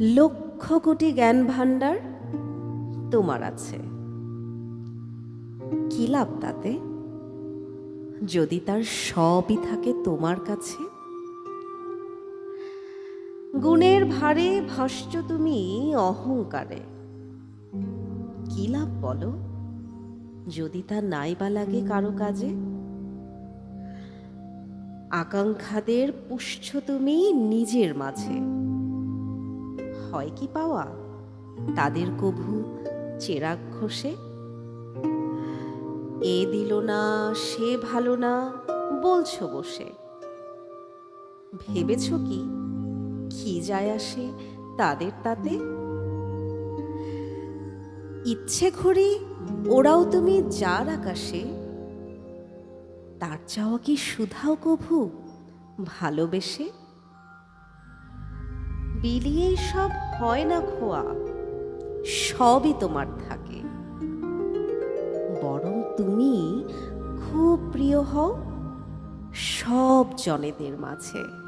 লক্ষ কোটি জ্ঞান ভাণ্ডার তোমার আছে। কি লাভ তাতে? যদি তার সবই থাকে তোমার কাছে? গুণের ভারে ভস্য তুমি অহংকারে। কি লাভ বলো? যদি তা নাই বা লাগে কারও কাজে? আকাঙ্ক্ষাদের পুষ্ছ তুমি নিজের মাঝে। হয় কি পাওয়া? তাদের কভু চেরাগ ঘষে। এ দিল না, সে ভালো না, বলছো বসে। ভেবেছ কি? কি যায় আসে তাদের তাতে? ইচ্ছে ঘড়ি, ওরাও তুমি যার আকাশে তার চাওয়া কি সুধাও কভু? ভালোবেসে? বিলিয়েই সব হয় না খোয়া, সবই তোমার থাকে। বরং তুমি খুব প্রিয় হও সব জনেদের মাঝে।